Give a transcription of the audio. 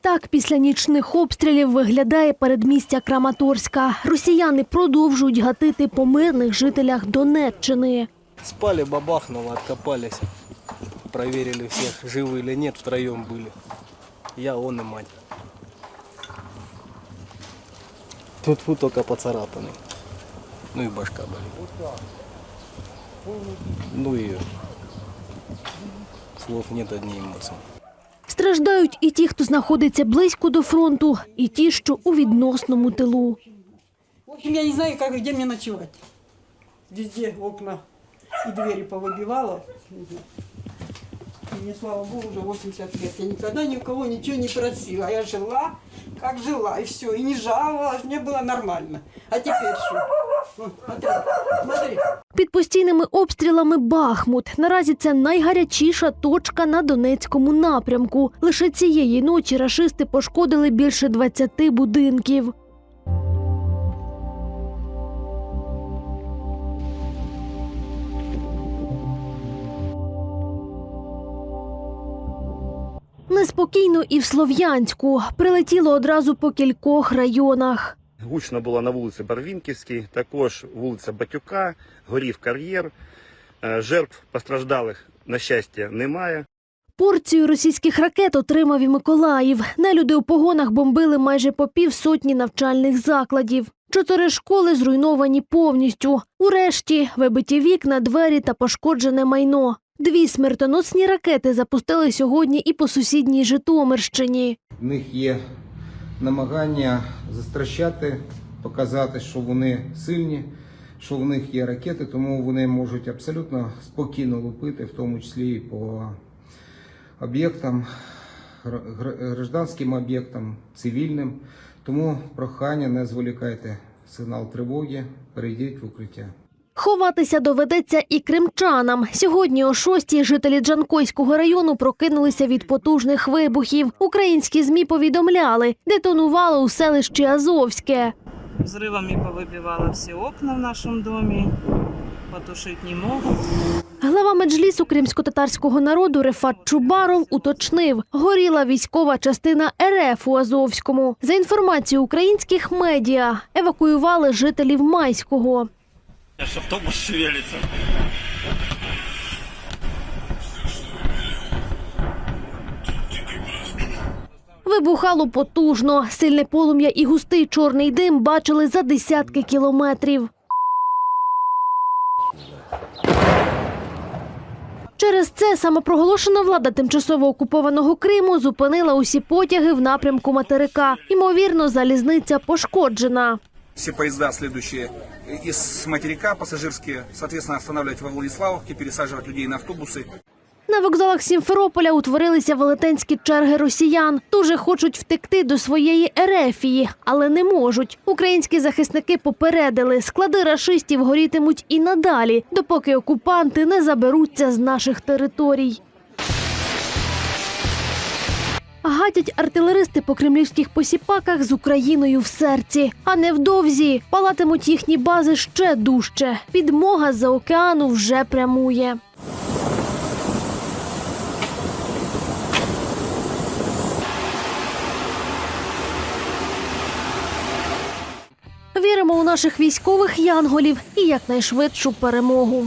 Так, після нічних обстрілів виглядає передмістя Краматорська. Росіяни продовжують гатити по мирних жителях Донеччини. Спали, бабахнуло, откопались. Проверили всех, живы или нет, втроем были. Я, он и мать. Тут фу только поцарапанный. Ну и башка болит. Ну и слов нет, одни эмоции. Страждають і ті, хто знаходиться близько до фронту, і ті, що у відносному тилу. В я не знаю, как, где мне ночевать. Везде окна и двери повыбивало. И мне, слава богу, уже 80 лет. Я никогда ни у кого ничего не просила. Я жила, как жила, и все. И не жаловалась, мне было нормально. А теперь что? Під постійними обстрілами Бахмут. Наразі це найгарячіша точка на Донецькому напрямку. Лише цієї ночі рашисти пошкодили більше 20 будинків. Неспокійно і в Слов'янську прилетіло одразу по кількох районах. Гучно було на вулиці Барвінківській, також вулиця Батюка, горів кар'єр. Е, Жертв постраждалих, на щастя, немає. Порцію російських ракет отримав і Миколаїв. Нелюди у погонах бомбили майже по півсотні навчальних закладів. Чотири школи зруйновані повністю. Урешті вибиті вікна, двері та пошкоджене майно. Дві смертоносні ракети запустили сьогодні і по сусідній Житомирщині. В них є намагання застращати, показати, що вони сильні, що в них є ракети, тому вони можуть абсолютно спокійно лупити, в тому числі і по об'єктам, гр- гр- гражданським об'єктам, цивільним. Тому прохання не зволікайте сигнал тривоги, перейдіть в укриття. Ховатися доведеться і кримчанам. Сьогодні о шостій жителі Джанкойського району прокинулися від потужних вибухів. Українські змі повідомляли, детонувало у селищі Азовське. Взрывами повыбивало все окна в нашем доме. Потушить не могут. Глава меджлісу кримсько-татарського народу Рефат Чубаров уточнив, горіла військова частина РФ у Азовському. За інформацією українських медіа, евакуювали жителів Майського. Аж автобус шевелится. Вибухало потужно. Сильне полум'я і густий чорний дим бачили за десятки кілометрів. Через це самопроголошена влада тимчасово окупованого Криму зупинила усі потяги в напрямку материка. Ймовірно, залізниця пошкоджена. Все поезда, следующие из материка, пассажирские, соответственно, останавливать во Владиславовке, пересаживать людей на автобусы. На вокзалах Сімферополя утворилися велетенські черги росіян. Дуже хочуть втекти до своєї Ерефії, але не можуть. Українські захисники попередили, склади рашистів горітимуть і надалі, допоки окупанти не заберуться з наших територій. Гатять артилеристи по кремлівських посіпаках з Україною в серці. А невдовзі палатимуть їхні бази ще дужче. Підмога з-за океану вже прямує. Віримо у наших військових янголів і якнайшвидшу перемогу.